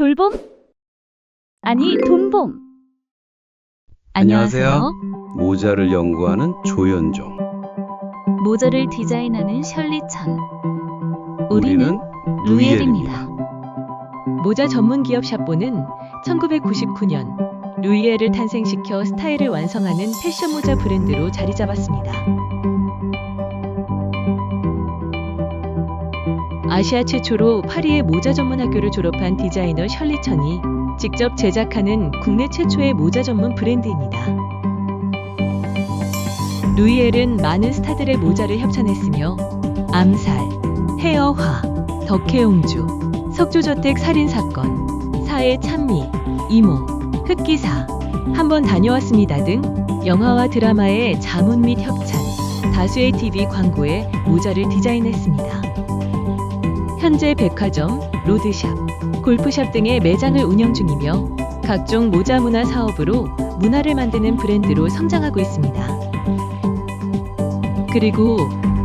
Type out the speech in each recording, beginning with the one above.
돌봄? 아니, 돈봄. 안녕하세요. 모자를 연구하는 조현종. 모자를 디자인하는 셜리천. 우리는 루이엘입니다. 모자 전문 기업 샤뽀는 1999년 루이엘을 탄생시켜 스타일을 완성하는 패션 모자 브랜드로 자리 잡았습니다. 아시아 최초로 파리의 모자 전문 학교를 졸업한 디자이너 셜리천이 직접 제작하는 국내 최초의 모자 전문 브랜드입니다. 루이엘은 많은 스타들의 모자를 협찬했으며 암살, 헤어화, 덕혜옹주, 석조저택 살인사건, 사회 찬미, 이모, 흑기사, 한번 다녀왔습니다 등 영화와 드라마의 자문 및 협찬, 다수의 TV 광고에 모자를 디자인했습니다. 현재 백화점, 로드샵, 골프샵 등의 매장을 운영 중이며 각종 모자 문화 사업으로 문화를 만드는 브랜드로 성장하고 있습니다. 그리고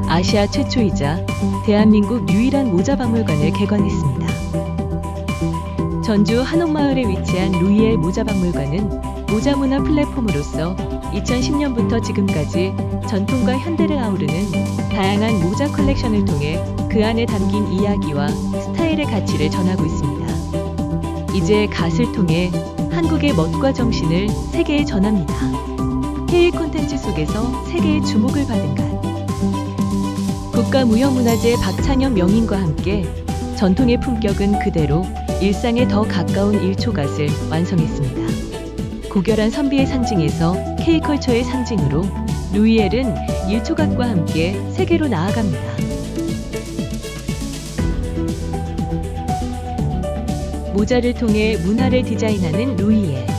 아시아 최초이자 대한민국 유일한 모자 박물관을 개관했습니다. 전주 한옥마을에 위치한 루이엘 모자 박물관은 모자 문화 플랫폼으로서 2010년부터 지금까지 전통과 현대를 아우르는 다양한 모자 컬렉션을 통해 그 안에 담긴 이야기와 스타일의 가치를 전하고 있습니다. 이제 갓을 통해 한국의 멋과 정신을 세계에 전합니다. 해외 콘텐츠 속에서 세계의 주목을 받은 갓. 국가무형문화재 박찬현 명인과 함께 전통의 품격은 그대로 일상에 더 가까운 일초갓을 완성했습니다. 고결한 선비의 상징에서 K컬처의 상징으로 루이엘은 일초갓과 함께 세계로 나아갑니다. 모자를 통해 문화를 디자인하는 루이엘.